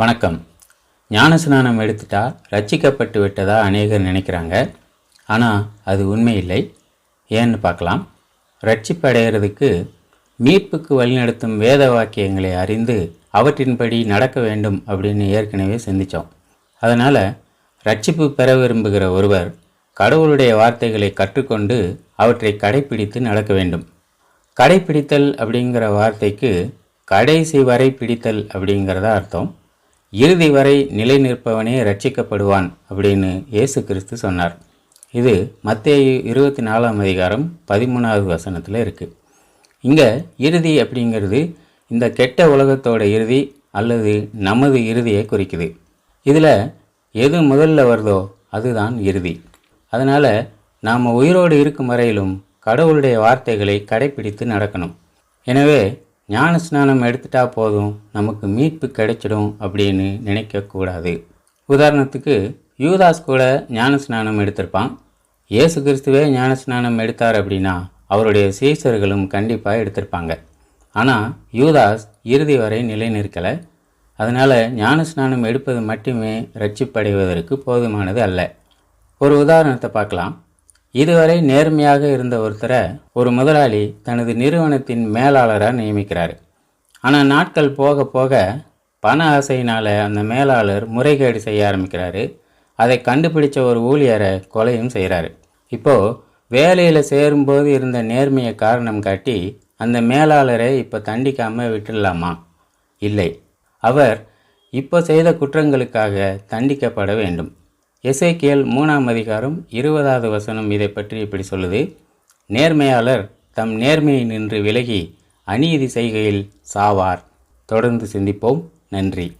வணக்கம். ஞானஸ்நானம் எடுத்துட்டா ரட்சிக்கப்பட்டு விட்டதா அநேகர் நினைக்கிறாங்க. ஆனால் அது உண்மை இல்லை ஏன்னு பார்க்கலாம். ரட்சிப்பு அடைகிறதுக்கு மீட்புக்கு வழிநடத்தும் வேத வாக்கியங்களை அறிந்து அவற்றின்படி நடக்க வேண்டும் அப்படின்னு ஏற்கனவே சிந்தித்தோம் அதனால் ரட்சிப்பு பெற விரும்புகிற ஒருவர் கடவுளுடைய வார்த்தைகளை கற்றுக்கொண்டு அவற்றை கடைப்பிடித்து நடக்க வேண்டும். கடைப்பிடித்தல் அப்படிங்கிற வார்த்தைக்கு கடைசி வரை பிடித்தல் அப்படிங்கிறதா அர்த்தம். இறுதி வரை நிலை நிற்பவனே ரட்சிக்கப்படுவான் அப்படின்னு இயேசு கிறிஸ்து சொன்னார். இது மத்திய இருபத்தி நாலாம் அதிகாரம் பதிமூணாவது வசனத்தில் இருக்குது இங்கே இறுதி அப்படிங்கிறது இந்த கெட்ட உலகத்தோட இறுதி அல்லது நமது இறுதியை குறிக்குது. இதில் எது முதல்ல வருதோ அதுதான் இறுதி. அதனால் நாம் உயிரோடு இருக்கும் வரையிலும் கடவுளுடைய வார்த்தைகளை கடைப்பிடித்து நடக்கணும். எனவே ஞான ஸ்நானம் எடுத்துட்டா போதும் நமக்கு மீட்பு கிடைச்சிடும் அப்படின்னு நினைக்கக்கூடாது. உதாரணத்துக்கு யூதாஸ் கூட ஞான ஸ்நானம் எடுத்திருப்பான். இயேசு கிறிஸ்துவே ஞான ஸ்நானம் எடுத்தார் அப்படின்னா அவருடைய சீசர்களும் கண்டிப்பாக எடுத்திருப்பாங்க. ஆனால் யூதாஸ் இறுதி வரை நிலை நிற்கலை அதனால் ஞான ஸ்நானம் எடுப்பது மட்டுமே ரட்சிப்படைவதற்கு போதுமானது அல்ல. ஒரு உதாரணத்தை பார்க்கலாம். இதுவரை நேர்மையாக இருந்த ஒருத்தரை ஒரு முதலாளி தனது நிறுவனத்தின் மேலாளராக நியமிக்கிறார். ஆனால் நாட்கள் போக போக பண ஆசையினால் அந்த மேலாளர் முறைகேடு செய்ய ஆரம்பிக்கிறாரு. அதை கண்டுபிடிச்ச ஒரு ஊழியரை கொலையும் செய்கிறாரு இப்போது வேலையில் சேரும்போது இருந்த நேர்மையை காரணம் காட்டி அந்த மேலாளரை இப்போ தண்டிக்காமல் விட்டுடலாமா? இல்லை. அவர் இப்போ செய்த குற்றங்களுக்காக தண்டிக்கப்பட வேண்டும். எசேக்கியல் மூணாம் அதிகாரம் இருபதாவது வசனம் இதை பற்றி இப்படி சொல்லுது. நேர்மையாளர் தம் நேர்மையை நின்று விலகி அநீதி செய்கையில் சாவார். தொடர்ந்து சிந்திப்போம். நன்றி.